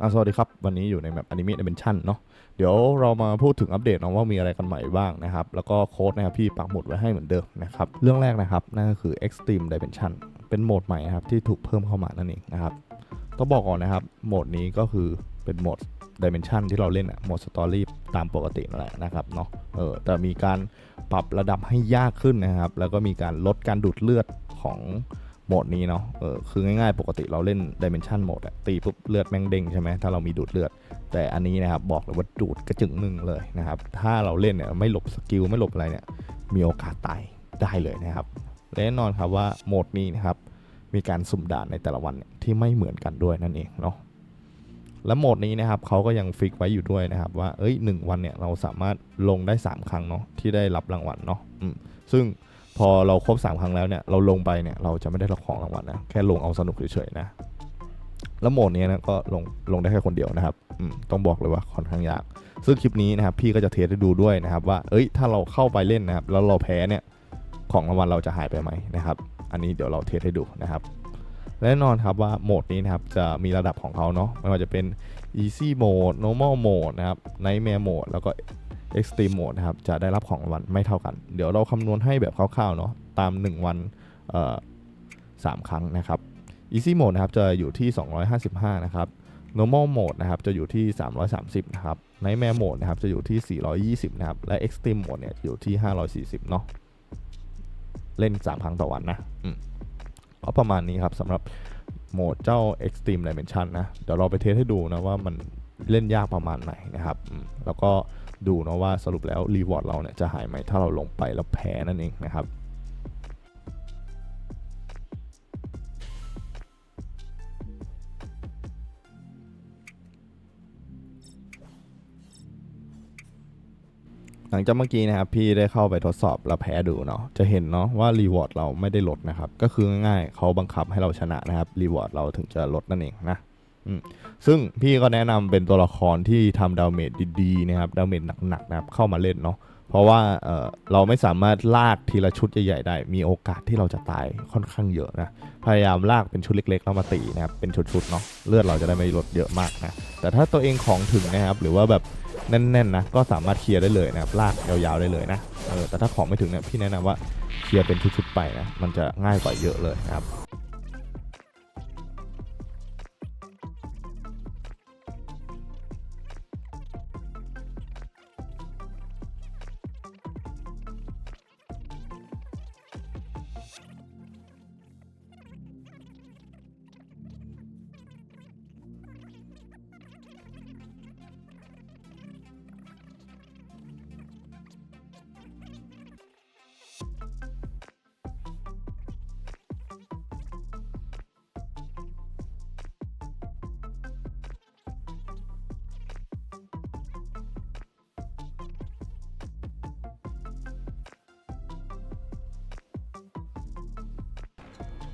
อะสวัสดีครับ วันนี้อยู่ในแบบอนิเมะดิเมนชันเนาะเดี๋ยวเรามาพูดถึงอัปเดตนะว่ามีอะไรกันใหม่บ้างนะครับ แล้วก็โค้ดนะครับพี่ปักหมุดไว้ให้เหมือนเดิมนะครับ เรื่องแรกนะครับ นั่นก็คือ Extreme Dimension เป็นโหมดใหม่ครับที่ถูกเพิ่มเข้ามานั่นเองนะครับต้องบอกก่อนนะครับ โหมดนี้ก็คือเป็นโหมด Dimension ที่เราเล่นอะโหมดสตอรี่ตามปกตินั่นแหละนะครับเนาะเออแต่มีการปรับระดับให้ยากขึ้นนะครับ แล้วก็มีการลดการดูดเลือดของ โหมดนี้เนาะ เออ คือง่ายๆ ปกติเราเล่น Dimension โหมดอะตีปุ๊บเลือดแม่งเด้งใช่ไหมถ้าเรามีดูดเลือด แต่อันนี้นะครับบอกเลยว่าดูดกระจึงหนึ่งเลยนะครับ ถ้าเราเล่นเนี่ยไม่หลบสกิลไม่หลบอะไรเนี่ย มีโอกาสตายได้เลยนะครับ และแน่นอนครับว่าโหมดนี้นะครับ มีการสุ่มด่านในแต่ละวันที่ไม่เหมือนกันด้วยนั่นเองเนาะ และโหมดนี้นะครับเขาก็ยังฟิกไว้อยู่ด้วยนะครับว่า เอ้ยหนึ่งวันเนี่ยเราสามารถลงได้ 3 ครั้งเนาะที่ได้รับรางวัลเนาะซึ่ง พอเราครบ 3 ครั้งแล้วเนี่ยเราลงไปเนี่ยเราจะไม่ได้รับของรางวัลนะแค่ลงเอาสนุกเฉยๆนะแล้วโหมดนี้นะก็ลงลงได้แค่คนเดียวนะครับต้องบอกเลยว่าค่อนข้างยาก ซึ่งคลิปนี้นะครับพี่ก็จะเทสให้ดูด้วยนะครับ ว่าเอ้ยถ้าเราเข้าไปเล่นนะครับแล้วเราแพ้เนี่ยของรางวัลเราจะหายไปไหมนะครับ อันนี้เดี๋ยวเราเทสให้ดูนะครับและแน่นอนครับว่าโหมดนี้นะครับจะมีระดับของเขาเนาะไม่ว่าจะเป็น easy mode normal mode นะครับ nightmare mode แล้วก็ extreme mode นะครับจะได้รับของรางวัลไม่เท่ากัน เดี๋ยวเราคำนวณให้แบบคร่าวๆเนาะตาม 1 วันเอ่อสามครั้งนะครับ Easy Mode นะครับจะอยู่ที่ 255 นะครับ Normal Mode นะครับจะอยู่ที่ 330 นะครับ Nightmare Mode นะครับจะอยู่ที่ 420 นะครับ และ Extreme Mode เนี่ยอยู่ที่ 540 เนาะเล่น 3 ครั้งต่อวันนะก็ประมาณนี้ครับสำหรับโหมดเจ้า Extreme Dimension นะ เดี๋ยวเราไปเทสให้ดูนะว่ามันเล่นยากประมาณไหนนะครับ แล้วก็ ดูนะว่าสรุปแล้วรีวอร์ดเราเนี่ยจะหายไหมถ้าเราลงไปแล้วแพ้นั่นเองนะครับหลังจากเมื่อกี้นะครับพี่ได้เข้าไปทดสอบแล้วแพ้ดูเนาะจะเห็นเนาะว่ารีวอร์ดเราไม่ได้ลดนะครับก็คือง่ายๆเขาบังคับให้เราชนะนะครับรีวอร์ดเราถึงจะลดนั่นเองนะ ซึ่งพี่ก็แนะนำเป็นตัวละครที่ทำดาเมจดีๆนะครับดาเมจหนักๆนะครับเข้ามาเล่นเนาะเพราะว่าเเราไม่สามารถลากทีละชุดใหญ่ๆได้ มีโอกาสที่เราจะตายค่อนข้างเยอะนะพยายามลากเป็นชุดเล็กๆแล้วมาตีนะครับเป็นชุดๆเนาะเลือดเราจะได้ไม่ลดเยอะมากนะแต่ถ้าตัวเองของถึงนะครับหรือว่าแบบแน่นๆนะก็สามารถเคลียร์ได้เลยนะครับลากยาวๆได้เลยนะเออแต่ถ้าของไม่ถึงเนี่ยพี่แนะนำว่าเคลียร์เป็นชุดๆไปนะมันจะง่ายกว่าเยอะเลยนะครับ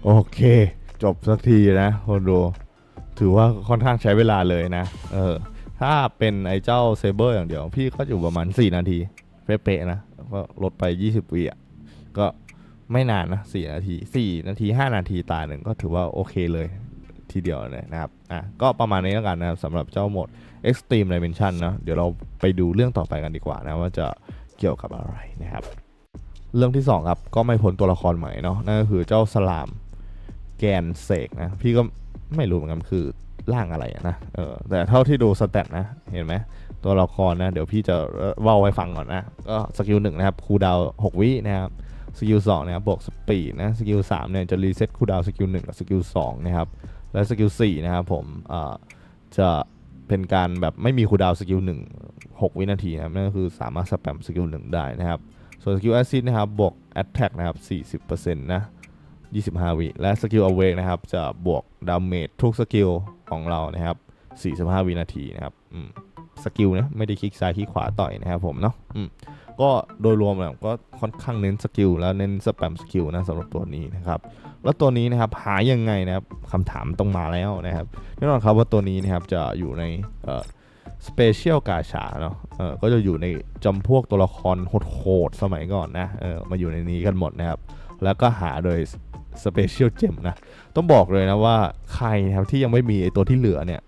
โอเค จบสักทีนะคนดู ถือว่าค่อนข้างใช้เวลาเลยนะ เออ ถ้าเป็นไอ้เจ้าเซเบอร์อย่างเดียว พี่ก็อยู่ประมาณ 4 นาที เป๊ะๆนะ ก็ลดไป 20วิอะ ก็ไม่นานนะ4นาที 4 นาที 5 นาทีตาหนึ่งก็ถือว่าโอเคเลยทีเดียวเลยนะครับ อะ ก็ประมาณนี้แล้วกันนะครับสำหรับเจ้าโหมด Extreme Dimension นะ เดี๋ยวเราไปดูเรื่องต่อไปกันดีกว่านะว่าจะเกี่ยวกับอะไรนะครับ เรื่องที่สองครับก็ไม่พ้นตัวละครใหม่เนาะนั่นก็คือเจ้าสลาม แกนเสกนะ พี่ก็ไม่รู้เหมือนกันคือร่างอะไรนะเออแต่เท่าที่ดูสเตตนะเห็นไหมตัวละครนะ เดี๋ยวพี่จะเว่าไว้ฟังก่อนนะ ก็สกิลหนึ่งนะครับคูดาวหกวินะครับสกิลสองนะครับบวกสปีดนะสกิลสามเนี่ยจะรีเซ็ตคูดาวสกิลหนึ่งกับสกิลสองนะครับและสกิลสี่นะครับผมเอ่อจะเป็นการแบบไม่มีคูดาวสกิลหนึ่งหกวินาทีนะครับนั่นก็คือสามารถสแปมสกิลหนึ่งได้นะครับส่วนสกิลแอซิดนะครับบวกแอตแทกนะครับ40%นะ 25 วิและสกิลอเวกนะครับ จะบวกดาเมจทุกสกิลของเรานะครับ45 วินาทีนะครับสกิลนะไม่ได้คลิกซ้ายคลิกขวาต่อยนะครับผมเนาะก็โดยรวมแล้วก็ค่อนข้างเน้นสกิลแล้วเน้นสแปมสกิลนะสำหรับตัวนี้นะครับ แล้วตัวนี้นะครับหายังไงนะครับคำถามต้องมาแล้วนะครับแน่นอนครับว่าตัวนี้นะครับจะอยู่ในสเปเชียลกาชาเนาะก็จะอยู่ในจำพวกตัวละครโหดๆสมัยก่อนนะมาอยู่ในนี้กันหมดนะครับ แล้วก็หาโดย สเปเชียลเจมนะ ต้องบอกเลยนะว่าใครนะครับที่ยังไม่มีไอตัวที่เหลือเนี่ย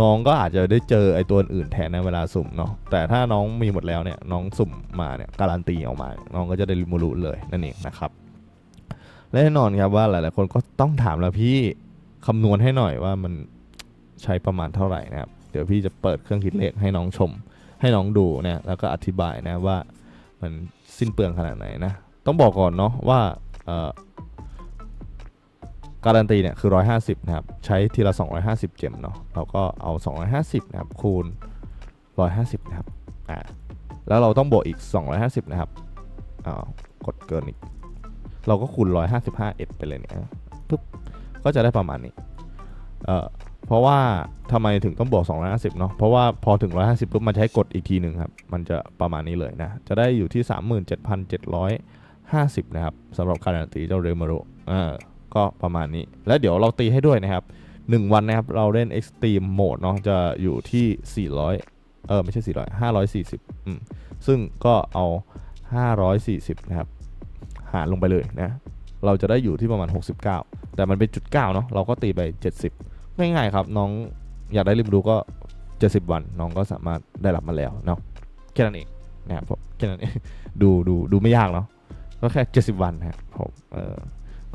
น้องก็อาจจะได้เจอไอตัวอื่นแทนในเวลาสุ่มเนาะแต่ถ้าน้องมีหมดแล้วเนี่ยน้องสุ่มมาเนี่ยการันตีออกมา น้องก็จะได้ริมูรุเลยนั่นเองนะครับและแน่นอนครับว่าหลายๆคนก็ต้องถามแล้วพี่คำนวณให้หน่อยว่ามันใช้ประมาณเท่าไหร่นะครับเดี๋ยวพี่จะเปิดเครื่องคิดเลขให้น้องชม ให้น้องดูนะแล้วก็อธิบายนะว่ามันสิ้นเปลืองขนาดไหนนะ ต้องบอกก่อนเนาะว่า การันตีเนี่ยคือ 150 นะครับ ใช้ทีละ 250 เจมเนาะเราก็เอา 250 นะครับ คูณ 150 นะครับ อ่า แล้วเราต้องบวกอีก 250 นะครับอ้าวกดเกินอีก เราก็คูณ 155เอ็ดไปเลยเนี่ยปุ๊บ ก็จะได้ประมาณนี้ เอ่อ เพราะว่าทำไมถึงต้องบวก 250 เนาะเพราะว่าพอถึง 150 ปุ๊บ มันให้กดอีกทีหนึ่งครับ มันจะประมาณนี้เลยนะ จะได้อยู่ที่ 37,750 นะครับสำหรับการันตีเจ้าเรมารุอ่า ก็ประมาณนี้ แล้วเดี๋ยวเราตีให้ด้วยนะครับ 1 วันนะครับ เราเล่น Extreme Mode เนาะจะอยู่ที่ 400 เออ ไม่ใช่ 400 540อืมซึ่งก็เอา 540 นะครับ หารลงไปเลยนะ เราจะได้อยู่ที่ประมาณ 69 แต่มันเป็นจุด9เนาะเราก็ตีไป 70 ง่ายๆครับ น้องอยากได้ริมดูก็ 70 วัน น้องก็สามารถได้รับมาแล้วเนาะแค่นั้นเองนะครับแค่นั้นเองดูดูดูไม่ยากเนาะก็แค่ 70 วันนะครับผมเออ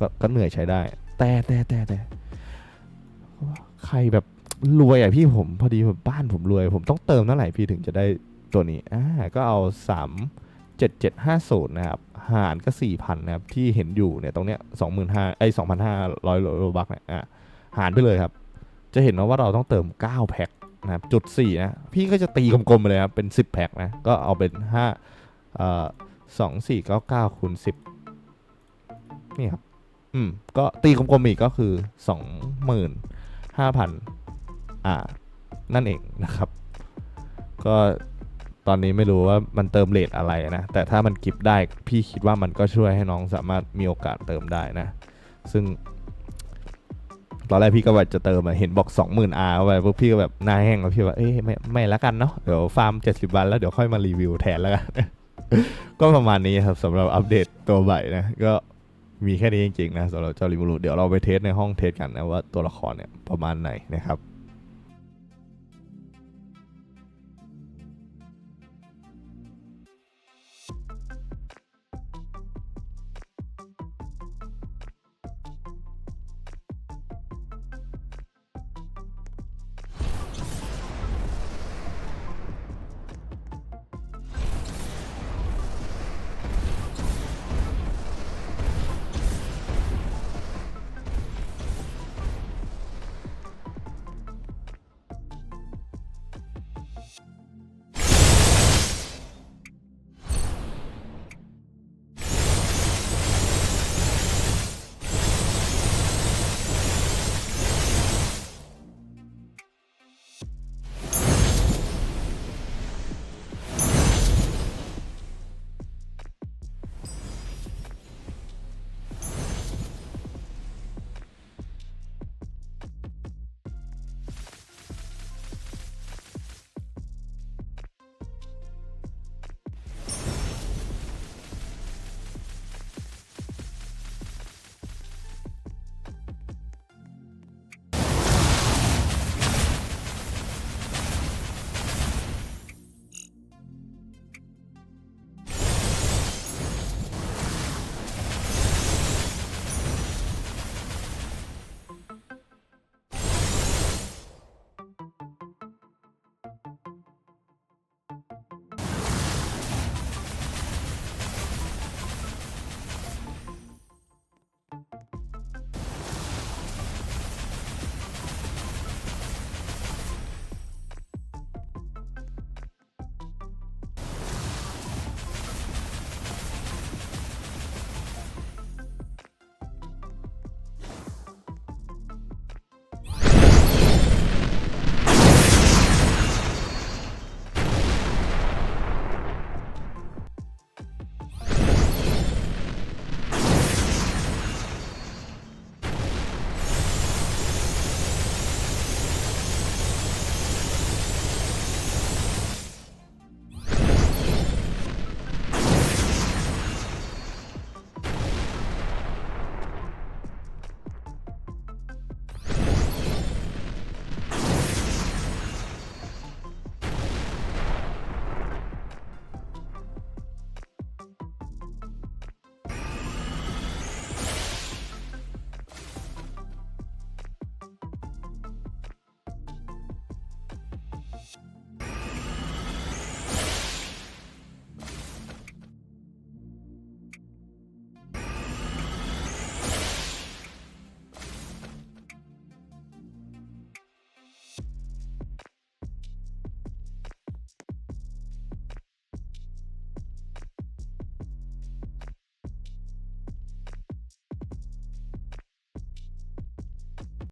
ก็ก็เหนื่อยใช้ได้ แต่แต่แต่แต่ใครแบบรวยอะพี่ผมพอดีผมบ้านผมรวย ผมต้องเติมเท่าไหร่พี่ถึงจะได้ตัวนี้อ่าก็เอา 3 7750 นะครับ หารก็ 4,000 นะครับ ที่เห็นอยู่เนี่ยตรงเนี้ย25,000ไอ้2,500โลบักเนี่ยอะหารไปเลยครับ จะเห็นว่าเราต้องเติม 9 แพ็คนะครับจุด4นะ พี่ก็จะตีกลมๆไปเลยครับ เป็น 10 แพ็คนะ ก็เอาเป็น5เอ่อ2499คูณ10 นี่ครับ อืม ก็ตีกลมๆอีกก็คือ25,000อ่า นั่นเองนะครับ ก็ตอนนี้ไม่รู้ว่ามันเติมเลทอะไรนะ แต่ถ้ามันกิฟต์ได้พี่คิดว่ามันก็ช่วยให้น้องสามารถมีโอกาสเติมได้นะ ซึ่ง ตอนแรกพี่ก็แบบจะเติมอะเห็นบอก 20,000 R เข้าไปพวกพี่ก็แบบหน้าแห้งแล้วพี่ว่าเอ้ยไม่ไม่ละกันเนาะเดี๋ยวฟาร์ม 70 วันแล้วเดี๋ยวค่อยมารีวิวแทนแล้วกัน ก็ประมาณนี้ครับสำหรับอัปเดตตัวใหม่นะ ก็ มีแค่นี้จริงๆนะสำหรับเจ้าริมูรุเดี๋ยวเราไปเทสในห้องเทสกันนะว่าตัวละครเนี่ยประมาณไหนนะครับ